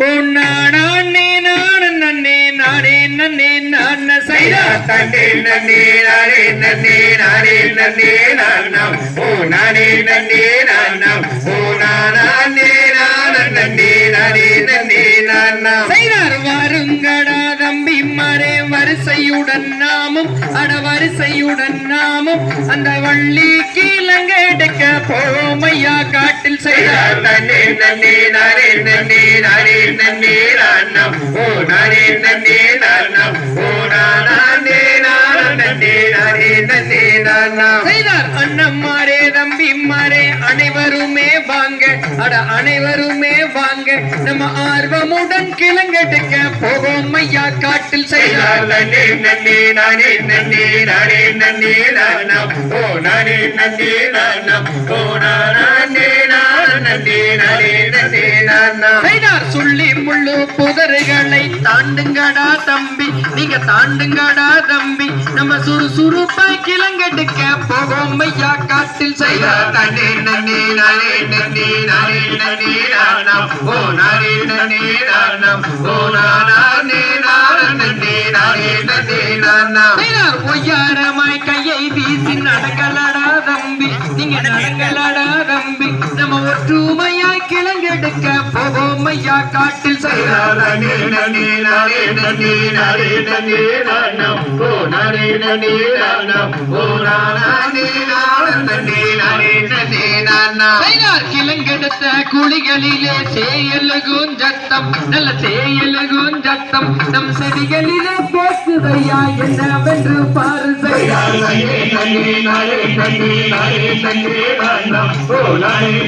நானே நான நன்னே நானே நன்னே நான சைதா தன்னே நன்னே நானே நன்னே நானே நன்னே நானம் ஓ நானே நன்னே நானம் ஓ நானே நான நன்னே நானே நன்னே நானம் செய்தார் வாருங்கடா. தம்பி மரே வரிசையுடன் நாமும் அட வரிசையுடன் நாமும் அந்த வள்ளி கீழங்கெடுக்க போமையா காட்டில் செய்தார். நன்னே நன்னே நானே நன்னே நானே நன்னே நானம் ஓ நானே நன்னே நானம் ஓ நானே நன்னே நானே நன்னே நானம் செய்தார் அண்ணம்மாரே தம்பிமாரே அனைவருமே வாங்க அட அனைவருமே வாங்க நம்ம ஆர்வமுடன் கிளங்கெடுக்க போவோம் ஐயா காட்டில் செய்தார் நன்னே நன்னே நானே நன்னே நானே நன்னே நானம் ஓ நானே நன்னே நானம் ஓ நானே நான நன்னே நானே நன்னே நானம் செய்தார் சொல்லி முள்ளு புதறுகளை தாண்டுங்கடா தம்பி நீங்க தாண்டுங்கடா தம்பி நம்ம சுறுசுறுப்பாய் கிளங்கெடுக்க போவோம் காட்டில் செய்த நன்னே நன்னே நானே நன்னே நானே நன்னே நானம் ஓ நானே நன்னே நானம் ஓ நானே நான நன்னே நானே நன்னே நானம் செய்தார் ஒய்யாரமாய் கையை வீசி நடக்கலடா தம்பி. நீங்க நடக்கலடா தம்பி. நம்ம ஒற்றுமையாய் கிளங்கெடுக்க போவோம் ஐயா காட்டில் கிளங்கெடுத்த குழிகளிலே செயலுகும் ஜத்தம் நல்ல செயலுகும் ஜத்தம் நம் செடிகளிலே பேசுதையா என்னவென்று பாரு செய்தார் நானே நன்னே நானே நன்னே நானே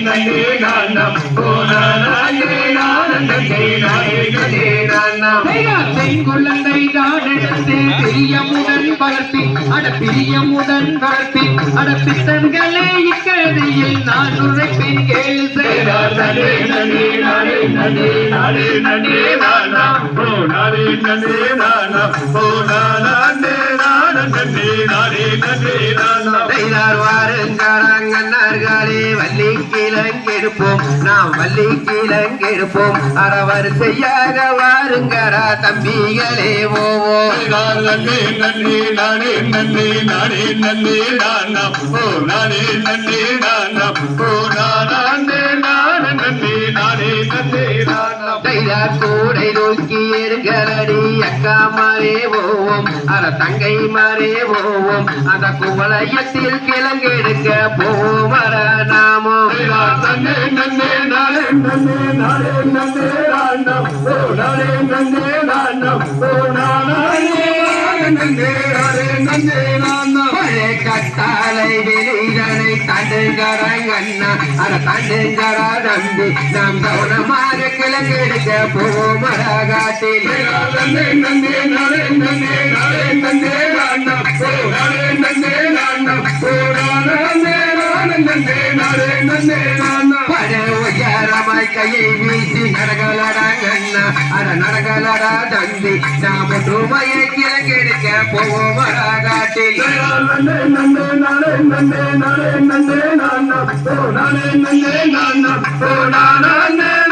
நன்னே நானம் ஓ நானே நன்னே நானம் ஓ நானே நான நன்னே நானே நன்னே நானம் செய்தார் பெண் குழந்தை தான் எடுத்து பிரியமுடன் வளர்ப்பி அட பிரியமுடன் வளர்ப்பி அட பித்தன்களே இக்கதையில் நான் உரைப்பேன் கேளு செய்தார் நானே நன்னே நானே நன்னே நானே நன்னே நானம் ஓ நானே வள்ளி கீழங்கெடுப்போம் நாம் வள்ளி கீழங்கெடுப்போம் அறவரிசையாக வாருங்காரா தம்பிகளே ஓவோம் நன்னே நன்னே நானே நன்னே நானே நன்னே நானம் ஓ நானே நன்னே நானம் ஓ நானே நான நன்னே நானே நானம் செய்தார் கூடை தூக்கி இருங்கரடி அக்கா மாறே ஓவோம். அற தங்கை மாறே ஓவோம். அந்த குவளையத்தில் கிழங்கெடுக்க போவோம். நன்னே நன்னே நானே நன்னே நானே நன்னே நானம் ஓ நானே நன்னே நானம் ஓ நானே நன்னே நானே நன்னே நானம் பழைய கட்டாலை வெளியிடனை தண்டுங்கரங்கண்ணா அட தண்டுங்கரா தம்பி நாம் கவனமாக கிழங்கெடுக்க போவோம் அழகாட்டில் நன்னே நன்னே நானே நன்னே நானே நன்னே நானம் ஓ நானே நன்னே நானம் ஓ நானே நானே நன்னே நானே நன்னே கையை வீசி நடகலடாங்கண்ணா அட நடகலடா தந்தி நாம ரூபாயை கிழங்கெடுக்க போவோம் அழகாட்டில் நன்னே நந்தே நானே நன்னே நானே நன்னே நானம் ஓ நானே நன்னே நானம் ஓ நானே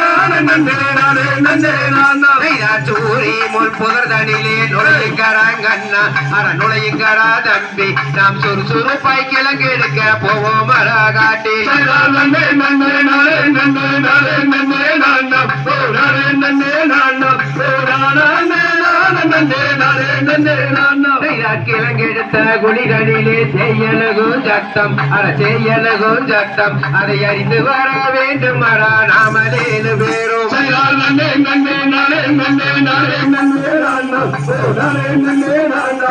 நானே நன்னே நானே நன்னே நானம் சூரி முள் புதர்தனிலே நுழையுங்கடாங்கண்ணா அட நுழையுங்கடா தம்பி. நாம் சுறுசுறுப்பாய் கிழங்கு எடுக்க போவோம் அழகாட்டில் நன்னே கிழங்கெடுத்த குடிகளிலே செய்யலகும் சட்டம். அட செய்யலகும் சட்டம். அதை அறிந்து வர வேண்டும் அடா. நாமதேனு பேர் நன்னே நன்னே நானே நன்னே நன்னே நன்னே நன்னே நன்னே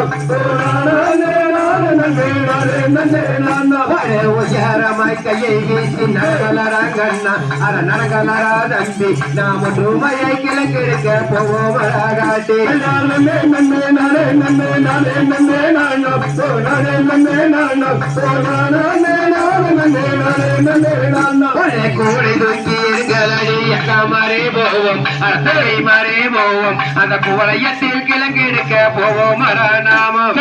கையை வீசி நடகலராங்கண்ணா அட நடகலரா தம்பி நாம் ஒற்றுமையை கிழங்கெடுக்க போவோம் அழகாட்டி நன்னே நன்னே நானே நன்னே நானே நன்னே நானம் நானே நன்னே நானம் நானே நானே நன்னே நானே நன்னே நானம் பழைய தூக்கி எடுக்கலடி அக்கா மாறே போவோம். அத்தரை மாறே போவோம். அந்த குவளையத்தில் கிழங்கெடுக்க போவோம். மர நாமம்.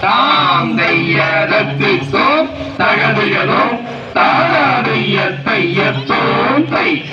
தாம் தையதத்திற்கும் தகதியதும் தாராதைய தையத்தோம் தை.